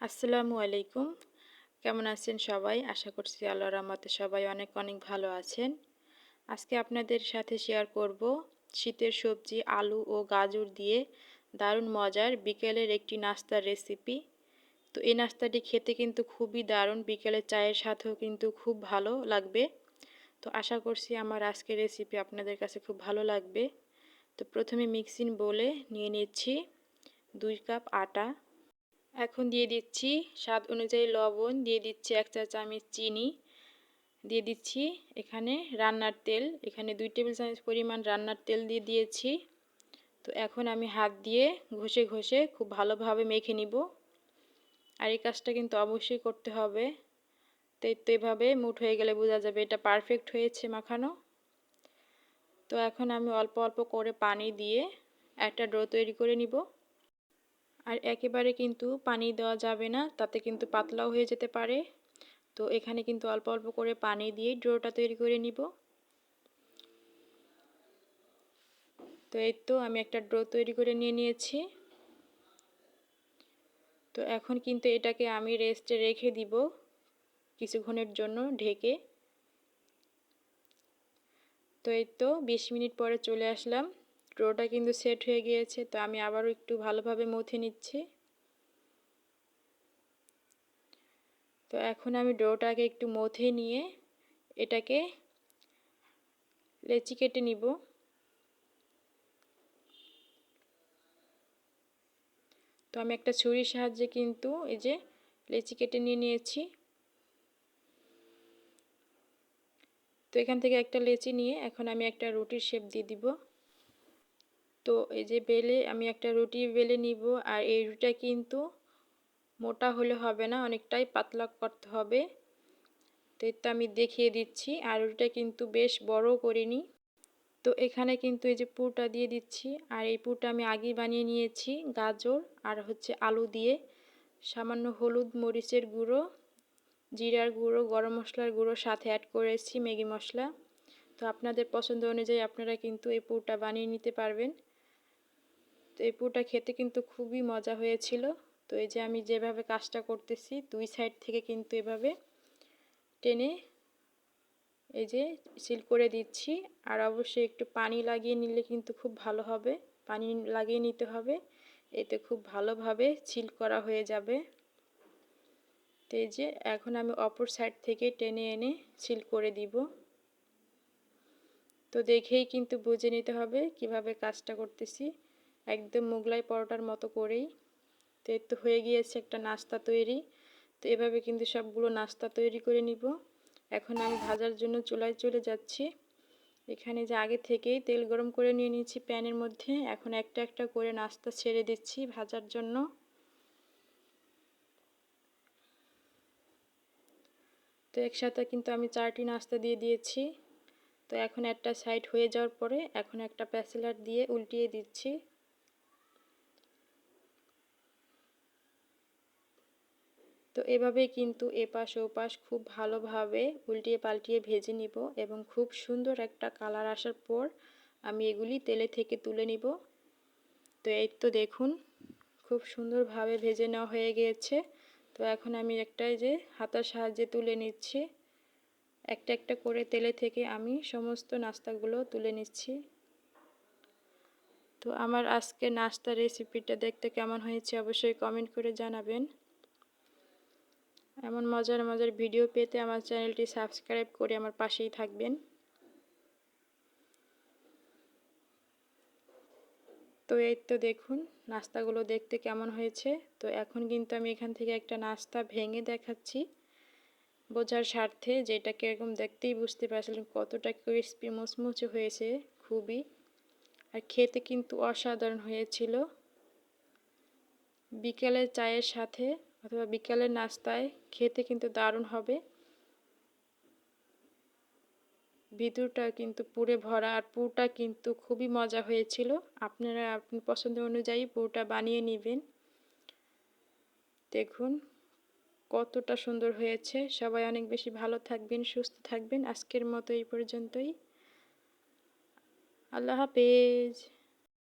আসসালামু আলাইকুম। কেমন আছেন সবাই? আশা করছি আল্লাহ রহমতে সবাই অনেক অনেক ভালো আছেন। আজকে আপনাদের সাথে শেয়ার করব শীতের সবজি, আলু ও গাজর দিয়ে দারুণ মজার বিকেলের একটি নাস্তার রেসিপি তো এই নাস্তাটি খেতে কিন্তু খুবই দারুণ বিকেলের চায়ের সাথেও কিন্তু খুব ভালো লাগবে। তো আশা করছি আমার আজকের রেসিপি আপনাদের কাছে খুব ভালো লাগবে। তো প্রথমে মিক্সিং বলে নিয়ে নিচ্ছি দুই কাপ আটা। এখন দিয়ে দিচ্ছি স্বাদ অনুযায়ী লবণ, দিয়ে দিচ্ছি এক চা চামচ চিনি, দিয়ে দিচ্ছি এখানে রান্নার তেল, এখানে দুই টেবিল চামচ পরিমাণ রান্নার তেল দিয়ে দিয়েছি। তো এখন আমি হাত দিয়ে ঘষে ঘষে খুব ভালোভাবে মেখে নিব। আর এই কাজটা কিন্তু অবশ্যই করতে হবে। তো তো এভাবে মুঠ হয়ে গেলে বোঝা যাবে এটা পারফেক্ট হয়েছে মাখানো। তো এখন আমি অল্প অল্প করে পানি দিয়ে একটা ড্রো তৈরি করে নিব। আর একেবারে কিন্তু পানি দেওয়া যাবে না, তাতে কিন্তু পাতলাও হয়ে যেতে পারে। তো এখানে কিন্তু অল্প অল্প করে পানি দিয়ে ড্রোটা তৈরি করে নিব। তো এই তো আমি একটা ড্রো তৈরি করে নিয়ে নিয়েছি। তো এখন কিন্তু এটাকে আমি রেস্টে রেখে দিব কিছুক্ষণের জন্য ঢেকে। তো এই তো বিশ মিনিট পরে চলে আসলাম। ডোটা কিন্তু সেট হয়ে গিয়েছে, তো আমি আবারও একটু ভালোভাবে মথে নিচ্ছি। তো এখন আমি ডোটাকে একটু মথে নিয়ে এটাকে লেচি কেটে নিব। তো আমি একটা ছুরির সাহায্যে কিন্তু এই যে লেচি কেটে নিয়ে নিয়েছি। তো এখান থেকে একটা লেচি নিয়ে এখন আমি একটা রুটির শেপ দিয়ে দিব। তো এই যে বেলে আমি একটা রুটি বেলে নিব, আর এই রুটিটা কিন্তু মোটা হলে হবে না, অনেকটাই পাতলা করতে হবে। তো এটা আমি দেখিয়ে দিচ্ছি, আর রুটিটা কিন্তু বেশ বড় করিনি। তো এখানে কিন্তু এই যে পুরটা দিয়ে দিচ্ছি, আর এই পুরটা আমি আগেই বানিয়ে নিয়েছি, গাজর আর হচ্ছে আলু দিয়ে। সামান্য হলুদ মরিচের গুঁড়ো, জিরার গুঁড়ো, গরম মশলার গুঁড়ো সাথে অ্যাড করেছি ম্যাগি মশলা। তো আপনাদের পছন্দ অনুযায়ী আপনারা কিন্তু এই পুরটা বানিয়ে নিতে পারবেন। তো এই পুরোটা খেতে কিন্তু খুবই মজা হয়েছিল। তো এই যে আমি যেভাবে কাজটা করতেছি, দুই সাইড থেকে কিন্তু এভাবে টেনে এই যে সিল করে দিচ্ছি। আর অবশ্যই একটু পানি লাগিয়ে নিলে কিন্তু খুব ভালো হবে। পানি লাগিয়ে নিতে হবে, এতে খুব ভালোভাবে সিল করা হয়ে যাবে। তো এই যে এখন আমি অপর সাইড থেকে টেনে এনে সিল করে দিব। তো দেখেই কিন্তু বুঝে নিতে হবে কীভাবে কাজটা করতেছি। একদম মোগলাই পরোটার মতো করেই। তো এর তো হয়ে গিয়েছে একটা নাস্তা তৈরি। তো এভাবে কিন্তু সবগুলো নাস্তা তৈরি করে নিব। এখন আমি ভাজার জন্য চুলায় চলে যাচ্ছি। এখানে যে আগে থেকেই তেল গরম করে নিয়ে নিয়েছি প্যানের মধ্যে, এখন একটা একটা করে নাস্তা ছেড়ে দিচ্ছি ভাজার জন্য। তো একসাথে কিন্তু আমি চারটি নাস্তা দিয়ে দিয়েছি। তো এখন একটা সাইড হয়ে যাওয়ার পরে এখন একটা প্যাসেলার দিয়ে উল্টিয়ে দিচ্ছি। তো এভাবেই কিন্তু এপাশ ওপাশ খুব ভালোভাবে উল্টিয়ে পাল্টিয়ে ভেজে নিব এবং খুব সুন্দর একটা কালার আসার পর আমি এগুলি তেলে থেকে তুলে নিব। তো এই তো দেখুন, খুব সুন্দরভাবে ভেজে নেওয়া হয়ে গিয়েছে। তো এখন আমি একটা যে হাতার সাহায্যে তুলে নিচ্ছি। একটা একটা করে তেলে থেকে আমি সমস্ত নাস্তাগুলো তুলে নিচ্ছি। তো আমার আজকে নাস্তার রেসিপিটা দেখতে কেমন হয়েছে অবশ্যই কমেন্ট করে জানাবেন। এমন মজার মজার ভিডিও পেতে আমার চ্যানেলটি সাবস্ক্রাইব করে আমার পাশেই থাকবেন। তো এই তো দেখুন, নাস্তাগুলো দেখতে কেমন হয়েছে। তো এখন কিন্তু আমি এখান থেকে একটা নাস্তা ভেঙে দেখাচ্ছি বোঝার স্বার্থে, যেটা কীরকম দেখতেই বুঝতে পারছিলাম কতটা ক্রিস্পি মুচমুচে হয়েছে, খুবই। আর খেতে কিন্তু অসাধারণ হয়েছিল। বিকেলের চায়ের সাথে অথবা বিকালের নাস্তায় খেতে কিন্তু দারুণ হবে। ভিতরটা কিন্তু পুরে ভরা আর পুরটা কিন্তু খুবই মজা হয়েছিল। আপনারা আপনি পছন্দ অনুযায়ী পুরটা বানিয়ে নেবেন। দেখুন, কতটা সুন্দর হয়েছে। সবাই অনেক বেশি ভালো থাকবেন, সুস্থ থাকবেন। আজকের মতো এই পর্যন্তই। আল্লাহ হাফেজ।